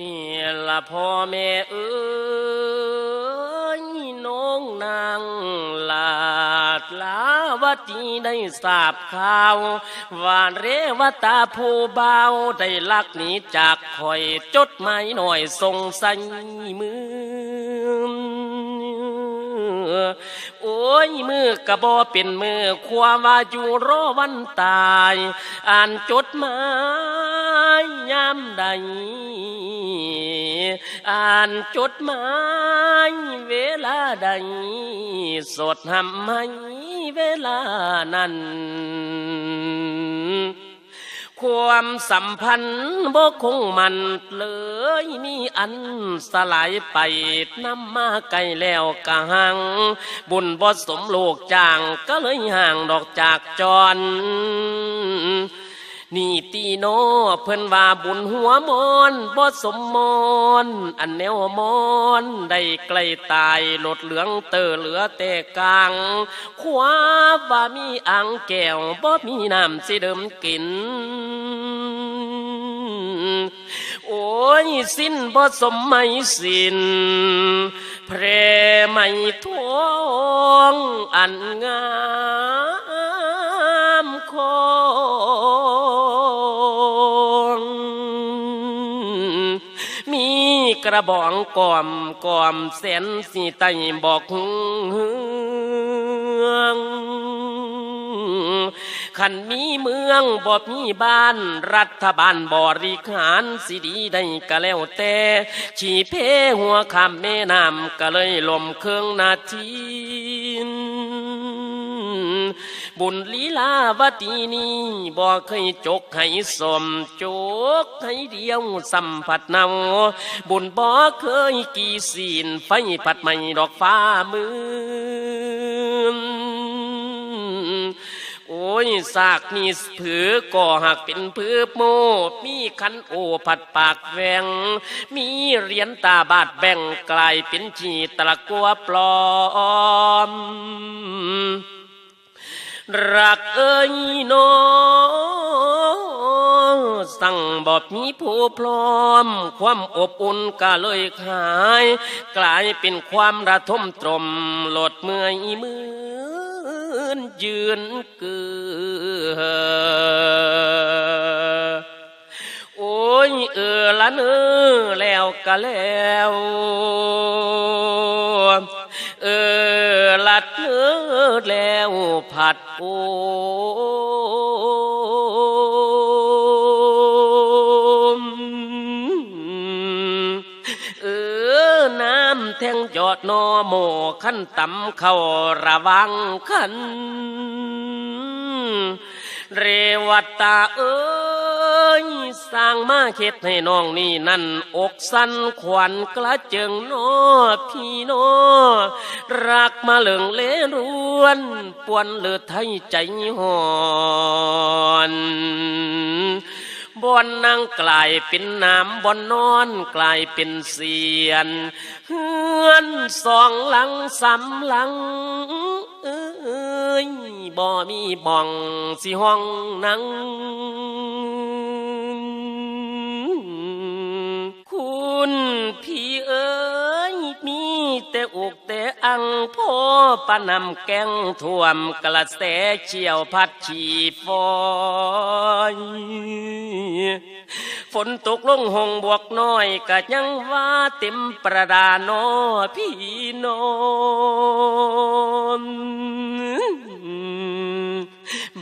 นี่ละพ่อแม่เอ้ยน้องนางลาดลาวตีได้สาบข่าวว่าเรวตาผู้เบาได้ลักหนีจากคอยจดหมายหน่อยส่งใส่มือ โอ้ยมือกระบอเป็นมือควาว่าอยู่รอวันตาย อ่านจดหมายยามใด อ่านจดหมายเวลาใด สดหำให้เวลานั้น ความสัมพันธ์บ่คงมันเลยมีอันสลายไปน้ำมาไกลแล้วกะหัง บุญบ่สมโลกจางก็เลยห่างดอกจากจร นี่ตีโนเพิ่นว่าบุญหัวมอนบ่สมมอนอันแนวมอนได้ใกล้ตายหลดเหลืองเตอเหลือแต่กลางขวาว่ามีอ่างแก้วบ่มีน้ำสิเดิมกินโอ้ยสิ้นบ่สมไม่สิ้นแพรไม่ทองอันงาม กระบองกอมกอมแสนสีไตบอกหึงขันมีเมืองบ่มีบ้าน รัฐบาลบริหารสิดีได้ก็แล้วแต่ชีเพหัวคำแม่น้ำก็เลยลมเครื่องนาที บุญลีลาวตีนี้บ่เคยจกให้สมจกให้เดียวสัมผัสเนาบุญบ่เคยกี่ศีลไฟผัดไม่ดอกฟ้ามือโอ้ยสากนี่ผือก่อหักเป็นผือโมมีคันโอผัดปากแหวงมีเหรียญตาบาดแบ่งกลายเป็นชีตะกัวปลอม รักเอ้ยน้องสั่งบอบมีผู้พร้อม ความอบอุ่นก็เลยหาย กลายเป็นความระทมตรมโหลดเมื่อยมือนยืนเกือโอ้ยเออละเนอแล้วก็แล้วเออละเนอแล้ว ผัดโอมเออน้ำแทงจอดนอโมขั้นต่ำเข้าระวังขัน เรวัตตาเออ ยสร้างมาเข็ดให้น้องนี่นั่นอกสั้นขวัญกระเจิงนอพี่นอรักมาเหลืองเลรวน ปวนเลือไทยใจหอนบอนนางกลายเป็นน้ำบอนนอนกลายเป็นเสียนเฮือนสองหลังสามหลังเอ้ยบ่มีบ่องสิห้องนัง คุณพี่เอ้ยมีแต่อกแต่อังพ่อปะนำแกงท่วมกระแสเชี่ยวพัดฉีฟอยฝนตกลงหงบวกน้อยก็ยังว่าเต็มประดานอพี่นอง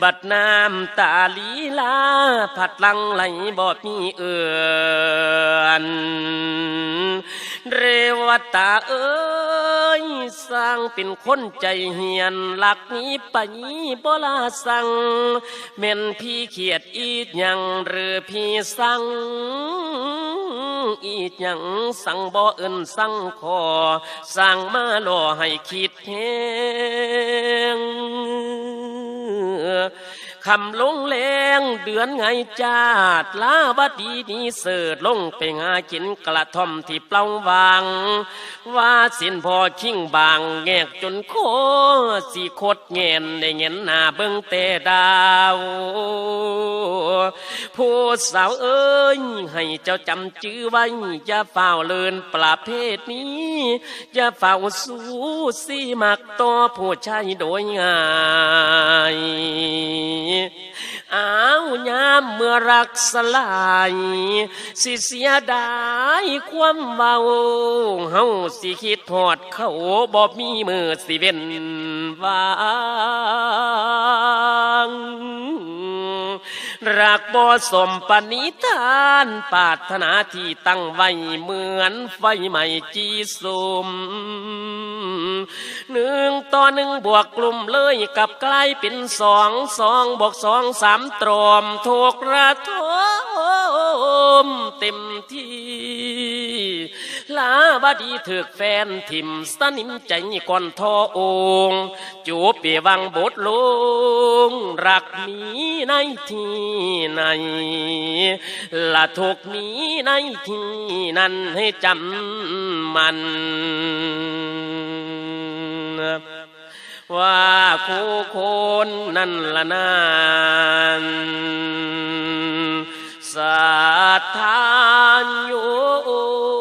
บัดน้ำตาลีลาผัดลังไหลบอดมีเอือน เรวตาเอ้ยสร้างเป็นคนใจเหียนหลักนี้ไปบ่ลาสั่งแม่นพี่เขียดอีดยังหรือพี่สั่งอีกหยังสั่งบ่เอินสั่งคอสั่งมาล่อให้คิดแหง คำลงแรงเดือนไงจาดลาบดีนี้เสิร์ลงไปหากินกระท่อมที่เปล่าวาง ว่าสินพอคิงบางแงกจนโคสีโคดเงินได้เงินหน้าเบิ่งแต่ดาว ผู้สาวเอ้ยให้เจ้าจำชื่อไว้อย่าเฝ้าเลินประเภทนี้ อย่าเฝ้าสู้สีมักต่อผู้ชายโดยง่ายอ้าวยามเมื่อรักสลาย สิเสียดายความเบาเฮาสิคิดทอดเขาบ่มีมือสิเว้นวางรักบ่สมปณิธานปาถนาที่ตั้งไว้เหมือนไฟใหม่จีสม หนึ่งต่อหนึ่งบวกกลุ่มเลยกับกลายเป็นสองสองบวกสองสามตรอมถูกระทมเต็มที่ลาบดีถึกแฟนทิมสนิมใจก่อนทอองจูบเปียวังบทลง รักมีในที่ไหนละถูกมีในที่นั้นให้จำมัน ว่าคู่คนนั่นละนานสถานอยู่